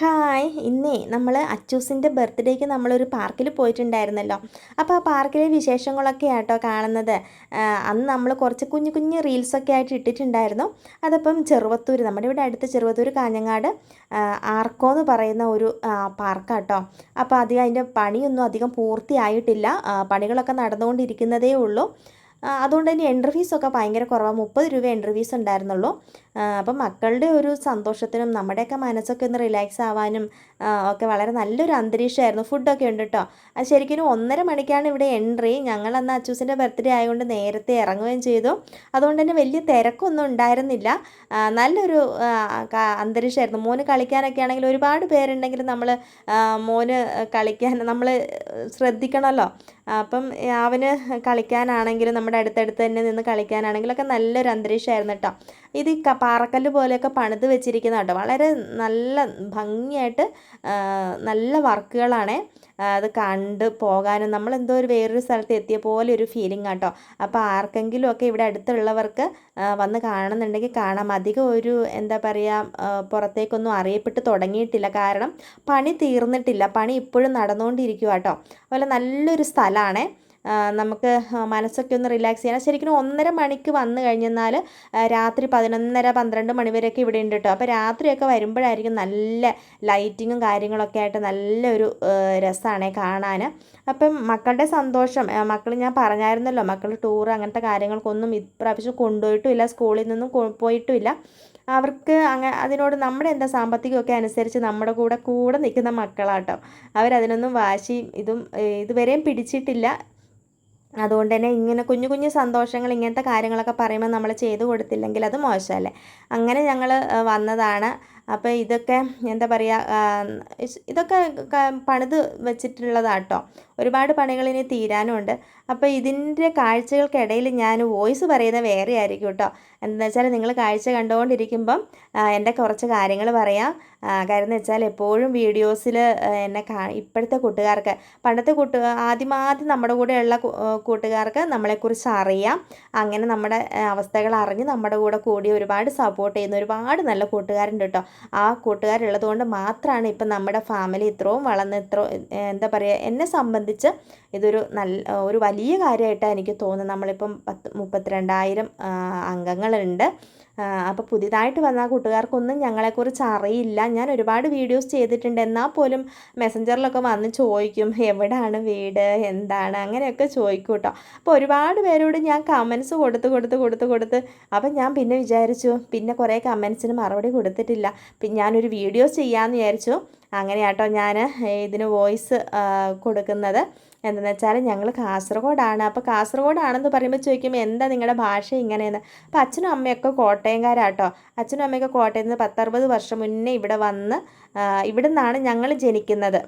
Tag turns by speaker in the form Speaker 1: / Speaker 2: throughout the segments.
Speaker 1: Hi. ഇന്നേ നമ്മൾ അച്ചൂസിന്റെ ബർത്ത്ഡേക്ക് നമ്മളൊരു പാർക്കിൽ പോയിട്ടുണ്ടായിരുന്നല്ലോ. അപ്പോൾ ആ പാർക്കിലെ വിശേഷങ്ങളൊക്കെ ആട്ടോ കാണുന്നത്. അന്ന് നമ്മൾ കുറച്ച് കുഞ്ഞു കുഞ്ഞു റീൽസൊക്കെ ആയിട്ട് ഇട്ടിട്ടുണ്ടായിരുന്നു. അതപ്പം ചെറുവത്തൂർ നമ്മുടെ ഇവിടെ അടുത്ത ചെറുവത്തൂർ കാഞ്ഞങ്ങാട് ആർക്കോ എന്ന് പറയുന്ന ഒരു പാർക്കാട്ടോ അപ്പോൾ അധികം അതിന്റെ പണിയൊന്നും അധികം പൂർത്തിയായിട്ടില്ല. പണികളൊക്കെ നടന്നുകൊണ്ടിരിക്കുന്നതേ ഉള്ളൂ. അതുകൊണ്ട് തന്നെ എൻട്രി ഫീസൊക്കെ ഭയങ്കര കുറവാണ് മുപ്പത് രൂപ എൻട്രി ഫീസ് ഉണ്ടായിരുന്നുള്ളൂ. അപ്പം മക്കളുടെ ഒരു സന്തോഷത്തിനും നമ്മുടെയൊക്കെ മനസ്സൊക്കെ ഒന്ന് റിലാക്സ് ആവാനും ഒക്കെ വളരെ നല്ലൊരു അന്തരീക്ഷമായിരുന്നു. ഫുഡൊക്കെ ഉണ്ട് കേട്ടോ അത് ശരിക്കും ഒന്നര മണിക്കാണ് ഇവിടെ എൻട്രി ഞങ്ങൾ അന്ന് അച്ചൂസിന്റെ ബർത്ത്ഡേ ആയതുകൊണ്ട് നേരത്തെ ഇറങ്ങുകയും ചെയ്തു. അതുകൊണ്ട് തന്നെ വലിയ തിരക്കൊന്നും ഉണ്ടായിരുന്നില്ല. നല്ലൊരു അന്തരീക്ഷമായിരുന്നു. മോന് കളിക്കാനൊക്കെ ആണെങ്കിൽ ഒരുപാട് പേരുണ്ടെങ്കിൽ നമ്മൾ മോന് കളിക്കാൻ നമ്മൾ ശ്രദ്ധിക്കണമല്ലോ അപ്പം അവന് കളിക്കാനാണെങ്കിലും നമ്മുടെ അടുത്തടുത്ത് തന്നെ നിന്ന് കളിക്കാനാണെങ്കിലൊക്കെ നല്ലൊരു അന്തരീക്ഷമായിരുന്നു കേട്ടോ ഇത് പാറക്കല്ല് പോലെയൊക്കെ പണിത് വെച്ചിരിക്കുന്ന കേട്ടോ വളരെ നല്ല ഭംഗിയായിട്ട് നല്ല വർക്കുകളാണ് അത് കണ്ട് പോകാനും നമ്മൾ എന്തോ ഒരു വേറൊരു സ്ഥലത്ത് എത്തിയ പോലെ ഒരു ഫീലിംഗ് ആട്ടോ. അപ്പോൾ ആർക്കെങ്കിലും ഒക്കെ ഇവിടെ അടുത്തുള്ളവർക്ക് വന്ന് കാണുന്നുണ്ടെങ്കിൽ കാണാം. അധികം ഒരു എന്താ പറയുക പുറത്തേക്കൊന്നും അറിയപ്പെട്ട് തുടങ്ങിയിട്ടില്ല. കാരണം പണി തീർന്നിട്ടില്ല. പണി ഇപ്പോഴും നടന്നുകൊണ്ടിരിക്കുക കേട്ടോ അതുപോലെ നല്ലൊരു സ്ഥലമാണേ നമുക്ക് മനസ്സൊക്കെ ഒന്ന് റിലാക്സ് ചെയ്യാൻ. ശരിക്കും ഒന്നര മണിക്ക് വന്നു കഴിഞ്ഞെന്നാൽ രാത്രി പതിനൊന്നര പന്ത്രണ്ട് മണിവരെയൊക്കെ ഇവിടെ ഉണ്ട് കേട്ടോ. അപ്പോൾ രാത്രിയൊക്കെ വരുമ്പോഴായിരിക്കും നല്ല ലൈറ്റിങ്ങും കാര്യങ്ങളൊക്കെ ആയിട്ട് നല്ലൊരു രസമാണ് കാണാൻ. അപ്പം മക്കളുടെ സന്തോഷം മക്കൾ ഞാൻ പറഞ്ഞായിരുന്നല്ലോ മക്കൾ ടൂർ അങ്ങനത്തെ കാര്യങ്ങൾക്കൊന്നും ഇപ്രാവശ്യം കൊണ്ടുപോയിട്ടുമില്ല സ്കൂളിൽ നിന്നും പോയിട്ടുമില്ല. അവർക്ക് അങ്ങ അതിനോട് നമ്മുടെ എന്താ സാമ്പത്തികമൊക്കെ അനുസരിച്ച് നമ്മുടെ കൂടെ കൂടെ നിൽക്കുന്ന മക്കളാട്ടോ. അവരതിനൊന്നും വാശിയും ഇതും ഇതുവരെയും പിടിച്ചിട്ടില്ല. അതുകൊണ്ട് തന്നെ ഇങ്ങനെ കുഞ്ഞു കുഞ്ഞു സന്തോഷങ്ങൾ ഇങ്ങനത്തെ കാര്യങ്ങളൊക്കെ പറയുമ്പോൾ നമ്മൾ ചെയ്തു കൊടുത്തില്ലെങ്കിൽ അത് മോശമല്ലേ? അങ്ങനെ ഞങ്ങൾ വന്നതാണ്. അപ്പോൾ ഇതൊക്കെ എന്താ പറയുക ഇതൊക്കെ പണിത് വെച്ചിട്ടുള്ളതാട്ടോ. ഒരുപാട് പണികൾ ഇനി തീരാനുണ്ട്. അപ്പോൾ ഇതിന്റെ കാഴ്ചകൾക്കിടയിൽ ഞാൻ വോയിസ് പറയുന്നത് വേറെ ആയിരിക്കും കേട്ടോ എന്താണെന്ന് വെച്ചാൽ നിങ്ങൾ കാഴ്ച കണ്ടുകൊണ്ടിരിക്കുമ്പം എന്റെ കുറച്ച് കാര്യങ്ങൾ പറയാം. കാര്യം എന്ന് വെച്ചാൽ എപ്പോഴും വീഡിയോസിൽ എന്നെ കാ ഇപ്പോഴത്തെ കൂട്ടുകാർക്ക് പണ്ടത്തെ കൂട്ട് ആദ്യമാദ്യം നമ്മുടെ കൂടെയുള്ള കൂട്ടുകാർക്ക് നമ്മളെക്കുറിച്ച് അറിയാം. അങ്ങനെ നമ്മുടെ അവസ്ഥകൾ അറിഞ്ഞ് നമ്മുടെ കൂടെ കൂടി ഒരുപാട് സപ്പോർട്ട് ചെയ്യുന്ന ഒരുപാട് നല്ല കൂട്ടുകാരുണ്ട് കേട്ടോ ആ കൂട്ടുകാരുള്ളത് കൊണ്ട് മാത്രമാണ് ഇപ്പം നമ്മുടെ ഫാമിലി ഇത്രയും വളർന്ന് ഇത്ര എന്താ പറയുക എന്നെ സംബന്ധിച്ച് ഇതൊരു നല്ല ഒരു വലിയ കാര്യമായിട്ടാണ് എനിക്ക് തോന്നുന്നത്. നമ്മളിപ്പം പത്ത് മുപ്പത്തിരണ്ടായിരം രണ്ടായിരം അംഗങ്ങളുണ്ട്. അപ്പോൾ പുതിയതായിട്ട് വന്ന കൂട്ടുകാർക്കൊന്നും ഞങ്ങളെക്കുറിച്ച് അറിയില്ല. ഞാൻ ഒരുപാട് വീഡിയോസ് ചെയ്തിട്ടുണ്ട്. എന്നാൽ പോലും മെസ്സഞ്ചറിലൊക്കെ വന്ന് ചോദിക്കും എവിടെയാണ് വീട്? എന്താണ്? അങ്ങനെയൊക്കെ ചോദിക്കും കേട്ടോ. അപ്പോൾ ഒരുപാട് പേരോട് ഞാൻ കമൻസ് കൊടുത്ത് കൊടുത്ത് കൊടുത്ത് കൊടുത്ത്. അപ്പം ഞാൻ പിന്നെ വിചാരിച്ചു പിന്നെ കുറേ കമൻസിന് മറുപടി കൊടുത്തിട്ടില്ല. പിന്നെ ഞാനൊരു വീഡിയോസ് ചെയ്യാമെന്ന് വിചാരിച്ചു. അങ്ങനെയാട്ടോ ഞാൻ ഇതിന് വോയിസ് കൊടുക്കുന്നത്. എന്തെന്ന് വെച്ചാൽ ഞങ്ങൾ കാസർഗോഡാണ്. അപ്പോൾ കാസർഗോഡാണെന്ന് പറയുമ്പോൾ ചോദിക്കുമ്പോൾ എന്താ നിങ്ങളുടെ ഭാഷ ഇങ്ങനെയെന്ന്? അപ്പോൾ അച്ഛനും അമ്മയൊക്കെ കോട്ടയംകാരാട്ടോ. അച്ഛനും അമ്മയൊക്കെ കോട്ടയത്ത് നിന്ന് പത്തറുപത് വർഷം മുന്നേ ഇവിടെ വന്ന് ഇവിടെ നിന്നാണ് ഞങ്ങൾ ജനിക്കുന്നത്.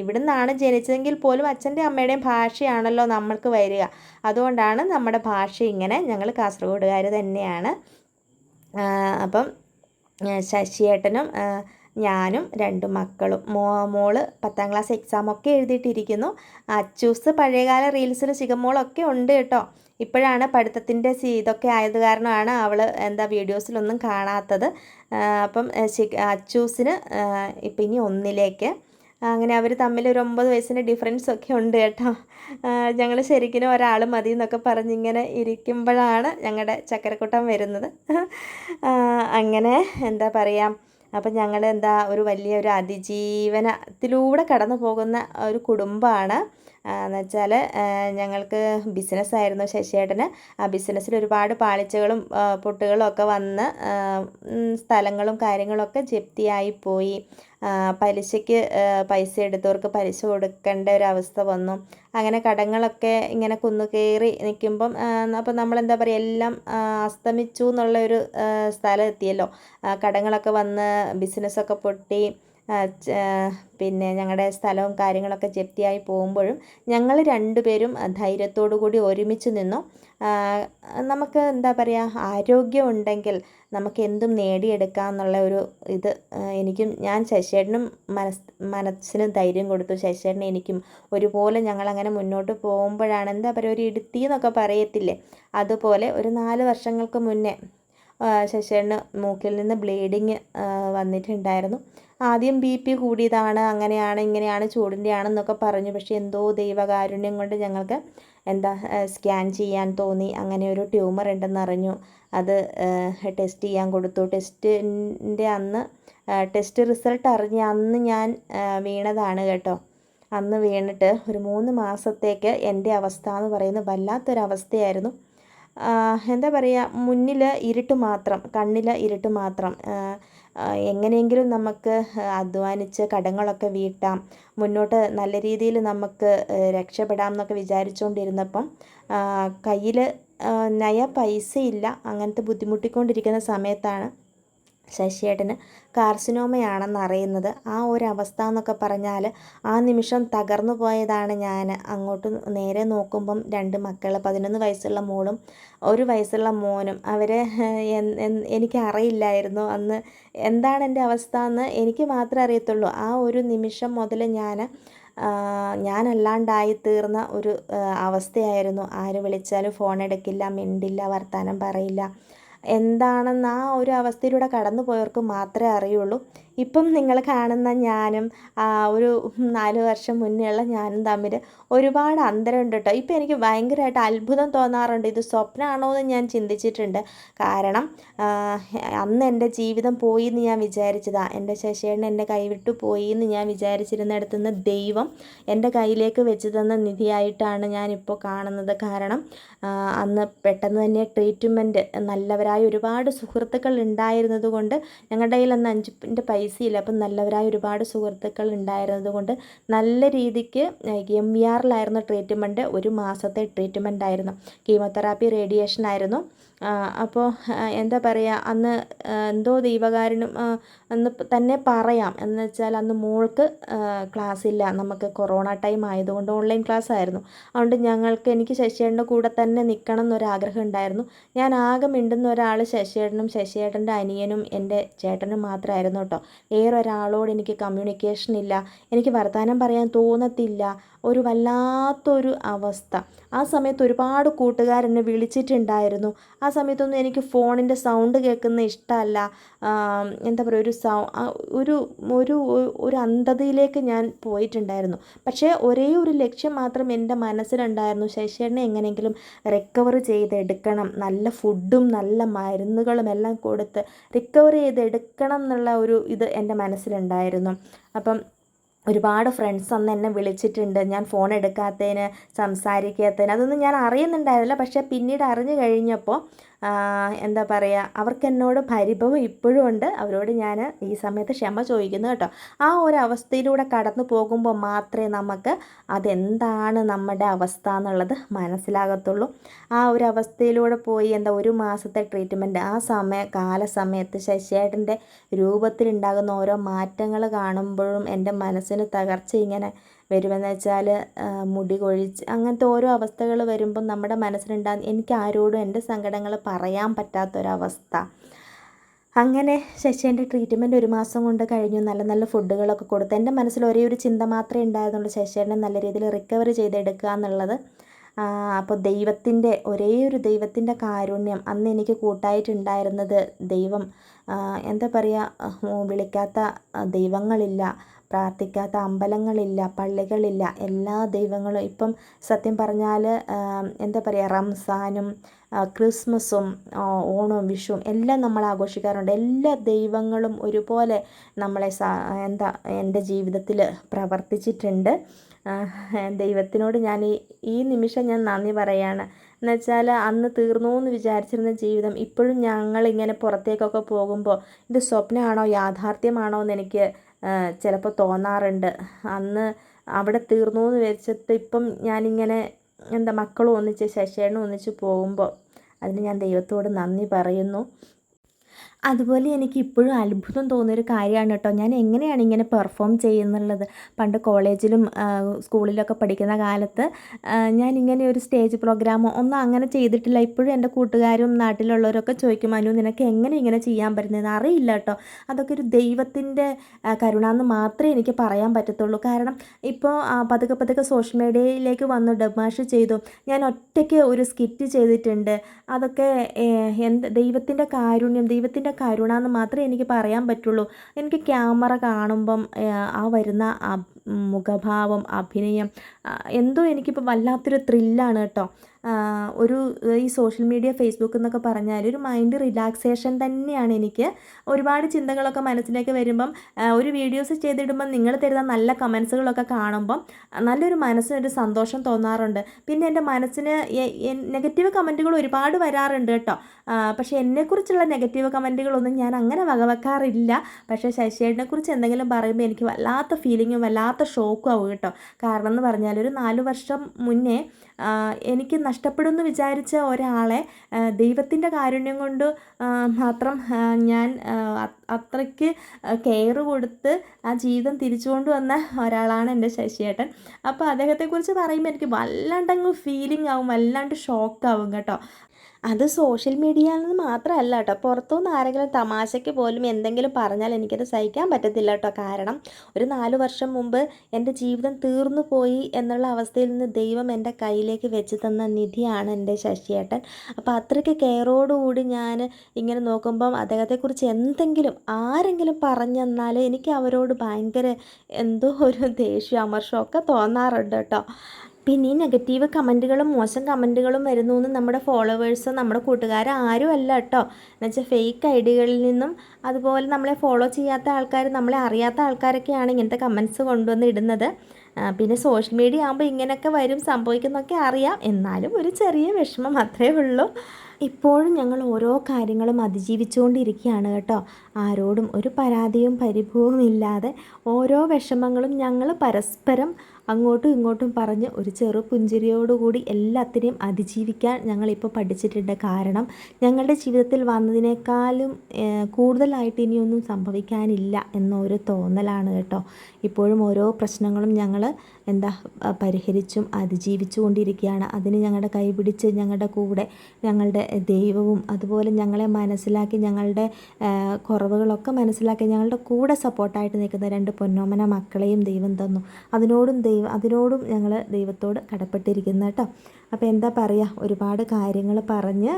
Speaker 1: ഇവിടെ നിന്നാണ് ജനിച്ചതെങ്കിൽ പോലും അച്ഛന്റെ അമ്മയുടെയും ഭാഷയാണല്ലോ നമ്മൾക്ക് വരിക. അതുകൊണ്ടാണ് നമ്മുടെ ഭാഷ ഇങ്ങനെ ഞങ്ങൾ കാസർഗോഡുകാർ തന്നെയാണ്. അപ്പം ശശിയേട്ടനും ഞാനും രണ്ട് മക്കളും. മോ മോൾ പത്താം ക്ലാസ് എക്സാമൊക്കെ എഴുതിയിട്ടിരിക്കുന്നു. അച്ചൂസ് പഴയകാല റീൽസിൽ ചികമോളൊക്കെ ഉണ്ട് കേട്ടോ. ഇപ്പോഴാണ് പഠിത്തത്തിന്റെ ഇതൊക്കെ ആയത് കാരണമാണ് അവൾ എന്താ വീഡിയോസിലൊന്നും കാണാത്തത്. അപ്പം അച്ചൂസിന് ഇപ്പം ഇനി ഒന്നിലേക്ക്. അങ്ങനെ അവർ തമ്മിൽ ഒരു ഒമ്പത് വയസ്സിന്റെ ഡിഫറൻസ് ഒക്കെ ഉണ്ട് കേട്ടോ. ഞങ്ങൾ ശരിക്കും ഒരാൾ മതി എന്നൊക്കെ പറഞ്ഞിങ്ങനെ ഇരിക്കുമ്പോഴാണ് ഞങ്ങളുടെ ചക്കരക്കൂട്ടം വരുന്നത്. അങ്ങനെ എന്താ പറയുക അപ്പം ഞങ്ങളെന്താ ഒരു വലിയ ഒരു അതിജീവനത്തിലൂടെ കടന്നു പോകുന്ന ഒരു കുടുംബമാണ്. എന്ന് വെച്ചാൽ ഞങ്ങൾക്ക് ബിസിനസ്സായിരുന്നു ശശിയേട്ടന്. ആ ബിസിനസ്സിൽ ഒരുപാട് പാളിച്ചകളും പൊട്ടുകളും ഒക്കെ വന്ന് സ്ഥലങ്ങളും കാര്യങ്ങളൊക്കെ ജപ്തിയായി പോയി. പലിശയ്ക്ക് പൈസ എടുത്തവർക്ക് പലിശ കൊടുക്കേണ്ട ഒരു അവസ്ഥ വന്നു. അങ്ങനെ കടങ്ങളൊക്കെ ഇങ്ങനെ കുന്നുകയറി നിൽക്കുമ്പം അപ്പം നമ്മളെന്താ പറയുക എല്ലാം അസ്തമിച്ചു എന്നുള്ള ഒരു സ്ഥലം എത്തിയല്ലോ. കടങ്ങളൊക്കെ വന്ന് ബിസിനസ്സൊക്കെ പൊട്ടി. പിന്നെ ഞങ്ങളുടെ സ്ഥലവും കാര്യങ്ങളൊക്കെ ജപ്തിയായി പോകുമ്പോഴും ഞങ്ങൾ രണ്ടുപേരും ധൈര്യത്തോടു കൂടി ഒരുമിച്ച് നിന്നു. നമുക്ക് എന്താ പറയുക ആരോഗ്യമുണ്ടെങ്കിൽ നമുക്ക് എന്തും നേടിയെടുക്കാം എന്നുള്ള ഒരു ഇത് എനിക്കും ഞാൻ ശശിയേട്ടനും മനസ് മനസ്സിന് ധൈര്യം കൊടുത്തു. ശശിയേട്ടനും എനിക്കും ഒരുപോലെ ഞങ്ങളങ്ങനെ മുന്നോട്ട് പോകുമ്പോഴാണ് എന്താ പറയുക ഒരു ഇടുത്തി എന്നൊക്കെ പറയത്തില്ലേ? അതുപോലെ ഒരു നാല് വർഷങ്ങൾക്ക് മുന്നേ ശശിയേട്ടന് മൂക്കിൽ നിന്ന് ബ്ലീഡിങ് വന്നിട്ടുണ്ടായിരുന്നു. ആദ്യം ബി പി കൂടിയതാണ് അങ്ങനെയാണ് ഇങ്ങനെയാണ് ചൂടിന്റെ ആണെന്നൊക്കെ പറഞ്ഞു. പക്ഷേ എന്തോ ദൈവകാരുണ്യം കൊണ്ട് ഞങ്ങൾക്ക് എന്താ സ്കാൻ ചെയ്യാൻ തോന്നി. അങ്ങനെ ഒരു ട്യൂമർ ഉണ്ടെന്ന് അറിഞ്ഞു. അത് ടെസ്റ്റ് ചെയ്യാൻ കൊടുത്തു. ടെസ്റ്റിന്റെ അന്ന് ടെസ്റ്റ് റിസൾട്ട് അറിഞ്ഞ് അന്ന് ഞാൻ വീണതാണ് കേട്ടോ. അന്ന് വീണിട്ട് ഒരു മൂന്ന് മാസത്തേക്ക് എന്റെ അവസ്ഥ എന്ന് പറയുന്നത് വല്ലാത്തൊരവസ്ഥയായിരുന്നു. എന്താ പറയുക മുന്നിൽ ഇരുട്ട് മാത്രം കണ്ണിൽ ഇരുട്ട് മാത്രം. എങ്ങനെയെങ്കിലും നമുക്ക് അധ്വാനിച്ച് കടങ്ങളൊക്കെ വീട്ടാം. മുന്നോട്ട് നല്ല രീതിയിൽ നമുക്ക് രക്ഷപ്പെടാം എന്നൊക്കെ വിചാരിച്ചുകൊണ്ടിരുന്നപ്പം കയ്യിൽ നയ പൈസയില്ല. അങ്ങനത്തെ ബുദ്ധിമുട്ടിക്കൊണ്ടിരിക്കുന്ന സമയത്താണ് ശശിയേട്ടന് കാർസിനോമയാണെന്ന് അറിയുന്നത് ആ ഒരു അവസ്ഥ എന്നൊക്കെ പറഞ്ഞാൽ ആ നിമിഷം തകർന്നു പോയതാണ് ഞാൻ അങ്ങോട്ട് നേരെ നോക്കുമ്പം രണ്ട് മക്കൾ പതിനൊന്ന് വയസ്സുള്ള മോളും ഒരു വയസ്സുള്ള മോനും. അവരെ എനിക്ക് അറിയില്ലായിരുന്നു അന്ന് എന്താണ് എന്റെ അവസ്ഥ എന്ന് എനിക്ക് മാത്രമേ അറിയത്തുള്ളൂ. ആ ഒരു നിമിഷം മുതൽ ഞാൻ ഞാനല്ലാണ്ടായി തീർന്ന ഒരു അവസ്ഥയായിരുന്നു. ആര് വിളിച്ചാലും ഫോൺ എടുക്കില്ല മിണ്ടില്ല വർത്തമാനം പറയില്ല. എന്താണെന്ന് ആ ഒരു അവസ്ഥയിലൂടെ കടന്നു പോയവർക്ക് മാത്രമേ അറിയുള്ളൂ. ഇപ്പം നിങ്ങൾ കാണുന്ന ഞാനും ഒരു നാല് വർഷം മുന്നേയുള്ള ഞാനും തമ്മിൽ ഒരുപാട് അന്തരമുണ്ട് കേട്ടോ. ഇപ്പം എനിക്ക് ഭയങ്കരമായിട്ട് അത്ഭുതം തോന്നാറുണ്ട്. ഇത് സ്വപ്നമാണോ എന്ന് ഞാൻ ചിന്തിച്ചിട്ടുണ്ട്. കാരണം അന്ന് എന്റെ ജീവിതം പോയി എന്ന് ഞാൻ വിചാരിച്ചതാണ് എന്റെ ശശിയേട്ടൻ എന്റെ കൈവിട്ടു പോയി എന്ന് ഞാൻ വിചാരിച്ചിരുന്നിടത്തുനിന്ന് ദൈവം എന്റെ കയ്യിലേക്ക് വെച്ച് തന്ന നിധിയായിട്ടാണ് ഞാനിപ്പോൾ കാണുന്നത്. കാരണം അന്ന് പെട്ടെന്ന് തന്നെ ട്രീറ്റ്മെന്റ് നല്ലവരായ ഒരുപാട് സുഹൃത്തുക്കൾ ഉണ്ടായിരുന്നത് കൊണ്ട് ഞങ്ങളുടെ കയ്യിൽ അന്ന് അഞ്ചിന്റെ പൈസ പൈസയില്ല. അപ്പം നല്ലവരായ ഒരുപാട് സുഹൃത്തുക്കൾ ഉണ്ടായിരുന്നത് കൊണ്ട് നല്ല രീതിക്ക് എം വി ആറിലായിരുന്നു ട്രീറ്റ്മെന്റ് ഒരു മാസത്തെ ട്രീറ്റ്മെന്റ് ആയിരുന്നു കീമോതെറാപ്പി റേഡിയേഷൻ ആയിരുന്നു അപ്പോൾ എന്താ പറയുക അന്ന് എന്തോ ദൈവകാരനും അന്ന് തന്നെ പറയാം. എന്ന് വെച്ചാൽ അന്ന് മോൾക്ക് ക്ലാസ് ഇല്ല നമുക്ക് കൊറോണ ടൈം ആയതുകൊണ്ട് ഓൺലൈൻ ക്ലാസ് ആയിരുന്നു അതുകൊണ്ട് ഞങ്ങൾക്ക് എനിക്ക് ശശിയുടെ കൂടെ തന്നെ നിൽക്കണം എന്നൊരാഗ്രഹം ഉണ്ടായിരുന്നു. ഞാൻ ആകെ മിണ്ടുന്ന ഒരാൾ ശശിയേട്ടനും ശശിയേട്ടന്റെ അനിയനും എന്റെ ചേട്ടനും മാത്രമായിരുന്നു കേട്ടോ. വേറൊരാളോട് എനിക്ക് കമ്മ്യൂണിക്കേഷൻ ഇല്ല. എനിക്ക് വർത്തമാനം പറയാൻ തോന്നത്തില്ല. ഒരു വല്ലാത്തൊരു അവസ്ഥ. ആ സമയത്ത് ഒരുപാട് കൂട്ടുകാരെന്നെ വിളിച്ചിട്ടുണ്ടായിരുന്നു. ആ സമയത്തൊന്നും എനിക്ക് ഫോണിന്റെ സൗണ്ട് കേൾക്കുന്ന ഇഷ്ടമല്ല. എന്താ പറയുക ഒരു സൗ ഒരു ഒരു ഒരു അന്ധതയിലേക്ക് ഞാൻ പോയിട്ടുണ്ടായിരുന്നു. പക്ഷേ ഒരേ ഒരു ലക്ഷ്യം മാത്രം എന്റെ മനസ്സിലുണ്ടായിരുന്നു. ശശിയേട്ടനെ എങ്ങനെയെങ്കിലും റിക്കവർ ചെയ്തെടുക്കണം. നല്ല ഫുഡും നല്ല മരുന്നുകളും എല്ലാം കൊടുത്ത് റിക്കവർ ചെയ്തെടുക്കണം എന്നുള്ള ഒരു ഇത് എന്റെ മനസ്സിലുണ്ടായിരുന്നു. അപ്പം ഒരുപാട് ഫ്രണ്ട്സ് അന്ന് എന്നെ വിളിച്ചിട്ടുണ്ട്. ഞാൻ ഫോൺ എടുക്കാത്തതിന് സംസാരിക്കാത്തതിന്. അതൊന്നും ഞാൻ അറിയുന്നുണ്ടായിരുന്നില്ല. പക്ഷേ പിന്നീട് അറിഞ്ഞു കഴിഞ്ഞപ്പോൾ എന്താ പറയുക അവർക്ക് എന്നോട് പരിഭവം ഇപ്പോഴും ഉണ്ട്. അവരോട് ഞാൻ ഈ സമയത്ത് ക്ഷമ ചോദിക്കുന്നു കേട്ടോ. ആ ഒരു അവസ്ഥയിലൂടെ കടന്നു പോകുമ്പോൾ മാത്രമേ നമുക്ക് അതെന്താണ് നമ്മുടെ അവസ്ഥ എന്നുള്ളത് മനസ്സിലാകത്തുള്ളൂ. ആ ഒരു അവസ്ഥയിലൂടെ പോയി എന്താ ഒരു മാസത്തെ ട്രീറ്റ്മെന്റ് ആ സമയ കാല സമയത്ത് ശശിയേട്ടന്റെ രൂപത്തിലുണ്ടാകുന്ന ഓരോ മാറ്റങ്ങൾ കാണുമ്പോഴും എന്റെ മനസ്സിന് തകർച്ച ഇങ്ങനെ വരുമെന്ന് വെച്ചാൽ മുടി കൊഴിച്ച് അങ്ങനത്തെ ഓരോ അവസ്ഥകൾ വരുമ്പം നമ്മുടെ മനസ്സിലുണ്ടാകുന്ന എനിക്ക് ആരോടും എന്റെ സങ്കടങ്ങൾ പറയാൻ പറ്റാത്തൊരവസ്ഥ. അങ്ങനെ ശശിന്റെ ട്രീറ്റ്മെന്റ് ഒരു മാസം കൊണ്ട് കഴിഞ്ഞു. നല്ല നല്ല ഫുഡുകളൊക്കെ കൊടുത്ത്. എന്റെ മനസ്സിൽ ഒരേ ഒരു ചിന്ത മാത്രമേ ഉണ്ടായിരുന്നുള്ളൂ ശശിനെ നല്ല രീതിയിൽ റിക്കവർ ചെയ്തെടുക്കുക എന്നുള്ളത്. അപ്പോൾ ദൈവത്തിന്റെ ഒരേ ഒരു ദൈവത്തിന്റെ കാരുണ്യം അന്ന് എനിക്ക് കൂട്ടായിട്ടുണ്ടായിരുന്നത് ദൈവം. എന്താ പറയുക വിളിക്കാത്ത ദൈവങ്ങളില്ല. പ്രാർത്ഥിക്കാത്ത അമ്പലങ്ങളില്ല പള്ളികളില്ല എല്ലാ ദൈവങ്ങളും ഇപ്പം സത്യം പറഞ്ഞാൽ എന്താ പറയുക റംസാനും ക്രിസ്മസും ഓണവും വിഷുവും എല്ലാം നമ്മൾ ആഘോഷിക്കാറുണ്ട്. എല്ലാ ദൈവങ്ങളും ഒരുപോലെ നമ്മളെ എന്താ എന്റെ ജീവിതത്തിൽ പ്രവർത്തിച്ചിട്ടുണ്ട്. ദൈവത്തിനോട് ഞാൻ ഈ ഈ നിമിഷം ഞാൻ നന്ദി പറയാണ്. എന്നുവെച്ചാൽ അന്ന് തീർന്നു എന്ന് വിചാരിച്ചിരുന്ന ജീവിതം ഇപ്പോഴും ഞങ്ങളിങ്ങനെ പുറത്തേക്കൊക്കെ പോകുമ്പോൾ ഇത് സ്വപ്നമാണോ യാഥാർത്ഥ്യമാണോ എന്ന് എനിക്ക് ചിലപ്പോൾ തോന്നാറുണ്ട്. അന്ന് അവിടെ തീർന്നു എന്ന് വെച്ചിട്ട് ഇപ്പം ഞാനിങ്ങനെ എന്താ മക്കളും ഒന്നിച്ച് ശശിയേട്ടനും ഒന്നിച്ച് പോകുമ്പോൾ അതിന് ഞാൻ ദൈവത്തോട് നന്ദി പറയുന്നു. അതുപോലെ എനിക്ക് ഇപ്പോഴും അത്ഭുതം തോന്നിയൊരു കാര്യമാണ് കേട്ടോ. ഞാൻ എങ്ങനെയാണ് ഇങ്ങനെ പെർഫോം ചെയ്യുന്നുള്ളത്? പണ്ട് കോളേജിലും സ്കൂളിലൊക്കെ പഠിക്കുന്ന കാലത്ത് ഞാൻ ഇങ്ങനെ ഒരു സ്റ്റേജ് പ്രോഗ്രാമോ ഒന്നും അങ്ങനെ ചെയ്തിട്ടില്ല. ഇപ്പോഴും എന്റെ കൂട്ടുകാരും നാട്ടിലുള്ളവരൊക്കെ ചോദിക്കും അനു നിനക്ക് എങ്ങനെ ഇങ്ങനെ ചെയ്യാൻ പറ്റുന്നതെന്ന് അറിയില്ല കേട്ടോ. അതൊക്കെ ഒരു ദൈവത്തിന്റെ കരുണ എന്ന് മാത്രമേ എനിക്ക് പറയാൻ പറ്റത്തുള്ളൂ. കാരണം ഇപ്പോൾ പതുക്കെ പതുക്കെ സോഷ്യൽ മീഡിയയിലേക്ക് വന്നു ഡെമാഷ് ചെയ്തു. ഞാൻ ഒറ്റയ്ക്ക് ഒരു സ്കിറ്റ് ചെയ്തിട്ടുണ്ട്. അതൊക്കെ എന്ത് ദൈവത്തിന്റെ കാരുണ്യം ദൈവത്തിന്റെ ദൈവത്തിന്റെ കരുണ എന്ന് മാത്രമേ എനിക്ക് പറയാൻ പറ്റുള്ളൂ. എനിക്ക് ക്യാമറ കാണുമ്പം ആ വരുന്ന മുഖഭാവം അഭിനയം എന്തോ എനിക്കിപ്പോൾ വല്ലാത്തൊരു ത്രില്ലാണ് കേട്ടോ. ഒരു ഈ സോഷ്യൽ മീഡിയ ഫേസ്ബുക്ക് എന്നൊക്കെ പറഞ്ഞാൽ ഒരു മൈൻഡ് റിലാക്സേഷൻ തന്നെയാണ് എനിക്ക്. ഒരുപാട് ചിന്തകളൊക്കെ മനസ്സിലേക്ക് വരുമ്പം ഒരു വീഡിയോസ് ചെയ്തിടുമ്പം നിങ്ങൾ തരുന്ന നല്ല കമൻസുകളൊക്കെ കാണുമ്പം നല്ലൊരു മനസ്സിനൊരു സന്തോഷം തോന്നാറുണ്ട്. പിന്നെ എന്റെ മനസ്സിന് നെഗറ്റീവ് കമന്റുകൾ ഒരുപാട് വരാറുണ്ട് കേട്ടോ. പക്ഷേ എന്നെക്കുറിച്ചുള്ള നെഗറ്റീവ് കമന്റുകളൊന്നും ഞാൻ അങ്ങനെ വകവെക്കാറില്ല. പക്ഷേ ശശിയേട്ടനെ കുറിച്ച് എന്തെങ്കിലും പറയുമ്പോൾ എനിക്ക് വല്ലാത്ത ഫീലിങ്ങും വല്ലാത്ത ഷോക്കും ആവും കേട്ടോ. കാരണം എന്ന് പറഞ്ഞാൽ ഒരു നാല് വർഷം മുന്നേ എനിക്ക് നഷ്ടപ്പെടുമെന്ന് വിചാരിച്ച ഒരാളെ ദൈവത്തിന്റെ കാരുണ്യം കൊണ്ട് മാത്രം ഞാൻ അത്രയ്ക്ക് കെയർ കൊടുത്ത് ആ ജീവിതം തിരിച്ചു കൊണ്ടുവന്ന ഒരാളാണ് എന്റെ ശശിയേട്ടൻ. അപ്പോൾ അദ്ദേഹത്തെക്കുറിച്ച് പറയുമ്പോൾ എനിക്ക് വല്ലാണ്ടങ്ങ് ഫീലിംഗ് ആവും വല്ലാണ്ട് ഷോക്കാവും കേട്ടോ. അത് സോഷ്യൽ മീഡിയയിൽ നിന്ന് മാത്രമല്ല കേട്ടോ. പുറത്തുനിന്ന് ആരെങ്കിലും തമാശയ്ക്ക് പോലും എന്തെങ്കിലും പറഞ്ഞാൽ എനിക്കത് സഹിക്കാൻ പറ്റത്തില്ല കേട്ടോ. കാരണം ഒരു നാല് വർഷം മുമ്പ് എന്റെ ജീവിതം തീർന്നു പോയി എന്നുള്ള അവസ്ഥയിൽ നിന്ന് ദൈവം എന്റെ കയ്യിലേക്ക് വെച്ച് തന്ന നിധിയാണ് എന്റെ ശശിയേട്ടൻ. അപ്പോൾ അത്രയ്ക്ക് കെയറോടുകൂടി ഞാൻ ഇങ്ങനെ നോക്കുമ്പം അദ്ദേഹത്തെക്കുറിച്ച് എന്തെങ്കിലും ആരെങ്കിലും പറഞ്ഞെന്നാൽ എനിക്ക് അവരോട് ഭയങ്കര എന്തോ ഒരു ദേഷ്യം അമർഷമൊക്കെ തോന്നാറുണ്ട് കേട്ടോ. പിന്നെ ഈ നെഗറ്റീവ് കമന്റുകളും മോശം കമന്റുകളും വരുന്നു എന്ന് നമ്മുടെ ഫോളോവേഴ്സോ നമ്മുടെ കൂട്ടുകാരോ ആരും അല്ല കേട്ടോ എന്നുവെച്ചാൽ ഫേക്ക് ഐ ഡികളിൽ നിന്നും അതുപോലെ നമ്മളെ ഫോളോ ചെയ്യാത്ത ആൾക്കാർ നമ്മളെ അറിയാത്ത ആൾക്കാരൊക്കെയാണ് ഇങ്ങനത്തെ കമൻസ് കൊണ്ടുവന്ന് ഇടുന്നത്. പിന്നെ സോഷ്യൽ മീഡിയ ആകുമ്പോൾ ഇങ്ങനെയൊക്കെ വരും സംഭവിക്കുന്നൊക്കെ അറിയാം. എന്നാലും ഒരു ചെറിയ വിഷമം അത്രേ ഉള്ളൂ. ഇപ്പോഴും ഞങ്ങൾ ഓരോ കാര്യങ്ങളും അതിജീവിച്ചുകൊണ്ടിരിക്കുകയാണ് കേട്ടോ. ആരോടും ഒരു പരാതിയും പരിഭവവും ഇല്ലാതെ ഓരോ വിഷമങ്ങളും ഞങ്ങൾ പരസ്പരം അങ്ങോട്ടും ഇങ്ങോട്ടും പറഞ്ഞ് ഒരു ചെറു പുഞ്ചിരിയോടുകൂടി എല്ലാത്തിനെയും അതിജീവിക്കാൻ ഞങ്ങളിപ്പോൾ പഠിച്ചിട്ടുണ്ട്. കാരണം ഞങ്ങളുടെ ജീവിതത്തിൽ വന്നതിനേക്കാളും കൂടുതലായിട്ട് ഇനിയൊന്നും സംഭവിക്കാനില്ല എന്നൊരു തോന്നലാണ് കേട്ടോ. ഇപ്പോഴും ഓരോ പ്രശ്നങ്ങളും ഞങ്ങൾ എന്താ പരിഹരിച്ചും അതിജീവിച്ചു കൊണ്ടിരിക്കുകയാണ്. അതിന് ഞങ്ങളുടെ കൈപിടിച്ച് ഞങ്ങളുടെ കൂടെ ഞങ്ങളുടെ ദൈവവും അതുപോലെ ഞങ്ങളെ മനസ്സിലാക്കി ഞങ്ങളുടെ കുറവുകളൊക്കെ മനസ്സിലാക്കി ഞങ്ങളുടെ കൂടെ സപ്പോർട്ടായിട്ട് നിൽക്കുന്ന രണ്ട് പൊന്നോമന മക്കളെയും ദൈവം തന്നു. അതിനോടും ദൈവം അതിനോടും ഞങ്ങൾ ദൈവത്തോട് കടപ്പെട്ടിരിക്കുന്നു കേട്ടോ. അപ്പോൾ എന്താ പറയുക ഒരുപാട് കാര്യങ്ങൾ പറഞ്ഞ്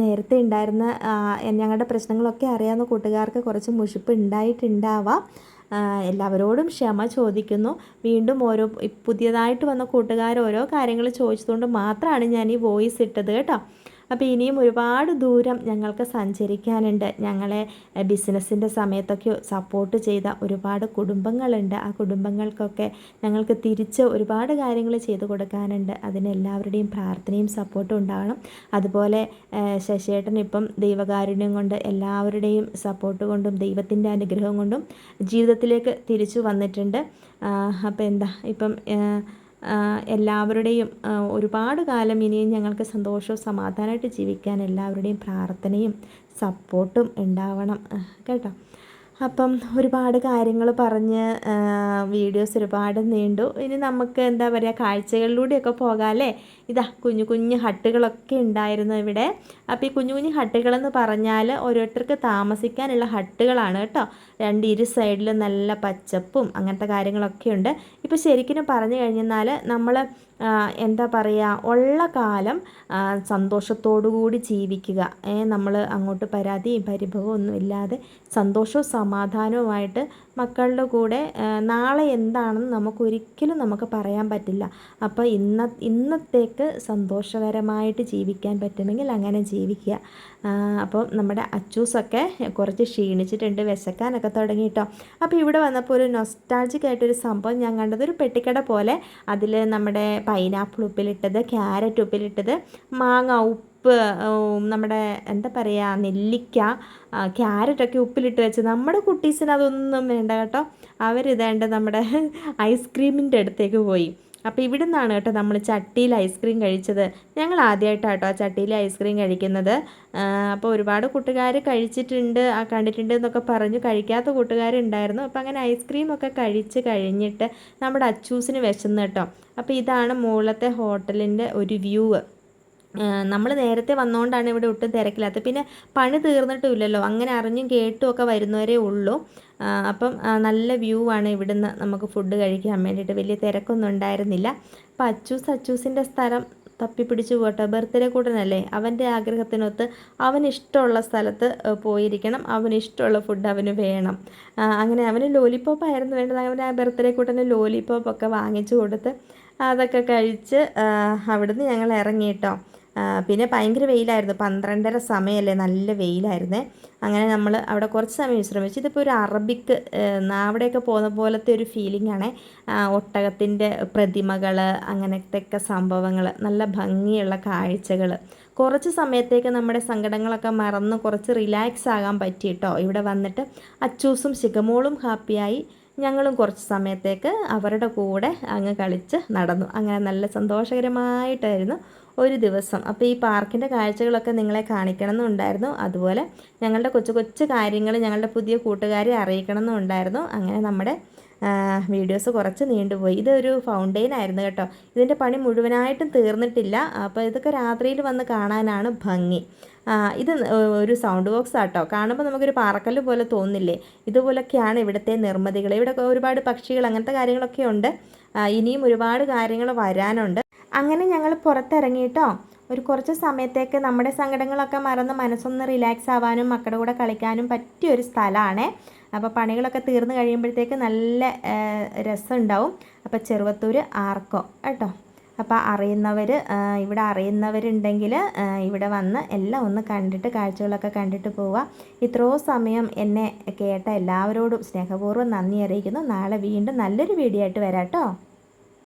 Speaker 1: നേരത്തെ ഉണ്ടായിരുന്ന ഞങ്ങളുടെ പ്രശ്നങ്ങളൊക്കെ അറിയാവുന്ന കൂട്ടുകാർക്ക് കുറച്ച് മുഷിപ്പ് ഉണ്ടായിട്ടുണ്ടാവാം. എല്ലാവരോടും ക്ഷമ ചോദിക്കുന്നു. വീണ്ടും ഓരോ പുതിയതായിട്ട് വന്ന കൂട്ടുകാർ ഓരോ കാര്യങ്ങൾ ചോദിച്ചതുകൊണ്ട് മാത്രമാണ് ഞാൻ ഈ വോയിസ് ഇട്ടത് കേട്ടോ. അപ്പോൾ ഇനിയും ഒരുപാട് ദൂരം ഞങ്ങൾക്ക് സഞ്ചരിക്കാനുണ്ട്. ഞങ്ങളെ ബിസിനസ്സിന്റെ സമയത്തൊക്കെ സപ്പോർട്ട് ചെയ്ത ഒരുപാട് കുടുംബങ്ങളുണ്ട്. ആ കുടുംബങ്ങൾക്കൊക്കെ ഞങ്ങൾക്ക് തിരിച്ച് ഒരുപാട് കാര്യങ്ങൾ ചെയ്തു കൊടുക്കാനുണ്ട്. അതിന് എല്ലാവരുടെയും പ്രാർത്ഥനയും സപ്പോർട്ടും ഉണ്ടാകണം അതുപോലെ ശശിയേട്ടൻ ഇപ്പം ദൈവകാരുണ്യം കൊണ്ട് എല്ലാവരുടെയും സപ്പോർട്ട് കൊണ്ടും ദൈവത്തിന്റെ അനുഗ്രഹം കൊണ്ടും ജീവിതത്തിലേക്ക് തിരിച്ചു വന്നിട്ടുണ്ട്. അപ്പോൾ എന്താ? ഇപ്പം എല്ലാവരുടെയും ഒരുപാട് കാലം ഇനിയും ഞങ്ങൾക്ക് സന്തോഷവും സമാധാനമായിട്ട് ജീവിക്കാൻ എല്ലാവരുടെയും പ്രാർത്ഥനയും സപ്പോർട്ടും ഉണ്ടാവണം. കേട്ടോ? അപ്പം ഒരുപാട് കാര്യങ്ങൾ പറഞ്ഞ് വീഡിയോസ് ഒരുപാട് നീണ്ടു. ഇനി നമുക്ക് എന്താ പറയുക കാഴ്ചകളിലൂടെയൊക്കെ പോകാമല്ലേ ഇതാ കുഞ്ഞു കുഞ്ഞു ഹട്ടുകളൊക്കെ ഉണ്ടായിരുന്നു ഇവിടെ. അപ്പോൾ ഈ കുഞ്ഞു കുഞ്ഞു ഹട്ടുകളെന്ന് പറഞ്ഞാൽ ഓരോരുത്തർക്ക് താമസിക്കാനുള്ള ഹട്ടുകളാണ് കേട്ടോ. രണ്ട് ഇരു സൈഡിലും നല്ല പച്ചപ്പും അങ്ങനത്തെ കാര്യങ്ങളൊക്കെ ഉണ്ട്. ഇപ്പോൾ ശരിക്കും പറഞ്ഞു കഴിഞ്ഞാൽ നമ്മൾ എന്താ പറയുക ഉള്ള കാലം സന്തോഷത്തോടുകൂടി ജീവിക്കുക. നമ്മൾ അങ്ങോട്ട് പരാതിയും പരിഭവവും ഒന്നും ഇല്ലാതെ സന്തോഷവും സമാധാനവുമായിട്ട് മക്കളുടെ കൂടെ നാളെ എന്താണെന്ന് നമുക്ക് ഒരിക്കലും നമുക്ക് പറയാൻ പറ്റില്ല. അപ്പോൾ ഇന്ന ഇന്നത്തേക്ക് സന്തോഷകരമായിട്ട് ജീവിക്കാൻ പറ്റുമെങ്കിൽ അങ്ങനെ ജീവിക്കുക. അപ്പോൾ നമ്മുടെ അച്ചൂസൊക്കെ കുറച്ച് ക്ഷീണിച്ചിട്ടുണ്ട് വിശക്കാനൊക്കെ തുടങ്ങി കേട്ടോ അപ്പോൾ ഇവിടെ വന്നപ്പോൾ ഒരു നൊസ്റ്റാൾജിക് ആയിട്ടൊരു സംഭവം ഞാൻ കണ്ടത്. ഒരു പെട്ടിക്കട പോലെ അതിൽ നമ്മുടെ പൈനാപ്പിൾ ഉപ്പിലിട്ടത് ക്യാരറ്റ് ഉപ്പിലിട്ടത് മാങ്ങ ഉപ്പ് ഉപ്പ് നമ്മുടെ എന്താ പറയുക നെല്ലിക്ക ക്യാരറ്റൊക്കെ ഉപ്പിലിട്ട് വെച്ച് നമ്മുടെ കുട്ടീസിന് അതൊന്നും വേണ്ട കേട്ടോ. അവരിതേണ്ട നമ്മുടെ ഐസ്ക്രീമിന്റെ അടുത്തേക്ക് പോയി. അപ്പോൾ ഇവിടെ നിന്നാണ് കേട്ടോ നമ്മൾ ചട്ടിയിൽ ഐസ്ക്രീം കഴിച്ചത്. ഞങ്ങൾ ആദ്യമായിട്ടാണ് കേട്ടോ ആ ചട്ടിയിൽ ഐസ്ക്രീം കഴിക്കുന്നത്. അപ്പോൾ ഒരുപാട് കൂട്ടുകാർ കഴിച്ചിട്ടുണ്ട് ആ കണ്ടിട്ടുണ്ട് എന്നൊക്കെ പറഞ്ഞു കഴിക്കാത്ത കൂട്ടുകാരുണ്ടായിരുന്നു. അപ്പോൾ അങ്ങനെ ഐസ്ക്രീമൊക്കെ കഴിച്ച് കഴിഞ്ഞിട്ട് നമ്മുടെ അച്ചൂസിന് വിശന്ന് കേട്ടോ. അപ്പോൾ ഇതാണ് മുകളിലത്തെ ഹോട്ടലിന്റെ ഒരു വ്യൂ നമ്മൾ നേരത്തെ വന്നുകൊണ്ടാണ് ഇവിടെ ഒട്ടും തിരക്കില്ലാത്തത്. പിന്നെ പണി തീർന്നിട്ടുമില്ലല്ലോ. അങ്ങനെ അറിഞ്ഞും കേട്ടും ഒക്കെ വരുന്നവരേ ഉള്ളൂ. അപ്പം നല്ല വ്യൂ ആണ് ഇവിടുന്ന് നമുക്ക് ഫുഡ് കഴിക്കാൻ വേണ്ടിയിട്ട്. വലിയ തിരക്കൊന്നും ഉണ്ടായിരുന്നില്ല. അപ്പം അച്ചൂസ് അച്ചൂസിന്റെ സ്ഥലം തപ്പിപ്പിടിച്ച് പോട്ടെ. ബർത്ത്ഡേ കൂടനല്ലേ അവന്റെ ആഗ്രഹത്തിനൊത്ത് അവന് ഇഷ്ടമുള്ള സ്ഥലത്ത് പോയിരിക്കണം. അവന് ഇഷ്ടമുള്ള ഫുഡ് അവന് വേണം. അങ്ങനെ അവന് ലോലിപ്പോപ്പ് ആയിരുന്നു വേണ്ടത്. അവന്റെ ആ ബർത്ത്ഡേ കൂട്ടന് ലോലിപ്പോപ്പൊക്കെ വാങ്ങിച്ചു കൊടുത്ത് അതൊക്കെ കഴിച്ച് അവിടുന്ന് ഞങ്ങൾ ഇറങ്ങി കേട്ടോ. ആ, പിന്നെ ഭയങ്കര വെയിലായിരുന്നു. പന്ത്രണ്ടര സമയമല്ലേ? നല്ല വെയിലായിരുന്നേ. അങ്ങനെ നമ്മൾ അവിടെ കുറച്ച് സമയം വിശ്രമിച്ചു. ഇതിപ്പോൾ ഒരു അറബിക്ക് അവിടെയൊക്കെ പോകുന്ന പോലത്തെ ഒരു ഫീലിംഗ് ആണ്. ഒട്ടകത്തിന്റെ പ്രതിമകൾ അങ്ങനത്തെയൊക്കെ സംഭവങ്ങൾ നല്ല ഭംഗിയുള്ള കാഴ്ചകൾ കുറച്ച് സമയത്തേക്ക് നമ്മുടെ സങ്കടങ്ങളൊക്കെ മറന്ന് കുറച്ച് റിലാക്സ് ആകാൻ പറ്റിയിട്ടോ ഇവിടെ വന്നിട്ട് അച്ചൂസും ശിഖമോളും ഹാപ്പിയായി ഞങ്ങളും കുറച്ച് സമയത്തേക്ക് അവരുടെ കൂടെ അങ്ങ് കളിച്ച് നടന്നു. അങ്ങനെ നല്ല സന്തോഷകരമായിട്ടായിരുന്നു ഒരു ദിവസം. അപ്പോൾ ഈ പാർക്കിന്റെ കാഴ്ചകളൊക്കെ നിങ്ങളെ കാണിക്കണം എന്നുണ്ടായിരുന്നു അതുപോലെ ഞങ്ങളുടെ കൊച്ചു കൊച്ചു കാര്യങ്ങൾ ഞങ്ങളുടെ പുതിയ കൂട്ടുകാരെ അറിയിക്കണം എന്നുണ്ടായിരുന്നു അങ്ങനെ നമ്മുടെ വീഡിയോസ് കുറച്ച് നീണ്ടുപോയി. ഇതൊരു ഫൗണ്ടെയിൻ ആയിരുന്നു കേട്ടോ. ഇതിന്റെ പണി മുഴുവനായിട്ടും തീർന്നിട്ടില്ല. അപ്പോൾ ഇതൊക്കെ രാത്രിയിൽ വന്ന് കാണാനാണ് ഭംഗി. ഇത് ഒരു സൗണ്ട് ബോക്സ് ആട്ടോ. കാണുമ്പോൾ നമുക്കൊരു പാറക്കല്ല് പോലെ തോന്നില്ലേ? ഇതുപോലൊക്കെയാണ് ഇവിടുത്തെ നിർമ്മിതികൾ. ഇവിടെ ഒരുപാട് പക്ഷികൾ അങ്ങനത്തെ കാര്യങ്ങളൊക്കെ ഉണ്ട്. ഇനിയും ഒരുപാട് കാര്യങ്ങൾ വരാനുണ്ട്. അങ്ങനെ ഞങ്ങൾ പുറത്തിറങ്ങിയിട്ടോ. ഒരു കുറച്ച് സമയത്തേക്ക് നമ്മുടെ സങ്കടങ്ങളൊക്കെ മറന്ന് മനസ്സൊന്ന് റിലാക്സ് ആവാനും മക്കളുടെ കൂടെ കളിക്കാനും പറ്റിയൊരു സ്ഥലമാണ്. അപ്പോൾ പണികളൊക്കെ തീർന്നു കഴിയുമ്പോഴത്തേക്ക് നല്ല രസമുണ്ടാവും. അപ്പോൾ ചെറുവത്തൂർ ആർക്കോ കേട്ടോ? അപ്പോൾ അറിയുന്നവർ ഇവിടെ അറിയുന്നവരുണ്ടെങ്കിൽ ഇവിടെ വന്ന് എല്ലാം ഒന്ന് കണ്ടിട്ട് കാഴ്ചകളൊക്കെ കണ്ടിട്ട് പോവുക. ഇത്രയോ സമയം എന്നെ കേട്ട എല്ലാവരോടും സ്നേഹപൂർവം നന്ദി അറിയിക്കുന്നു. നാളെ വീണ്ടും നല്ലൊരു വീഡിയോ ആയിട്ട് വരാം കേട്ടോ.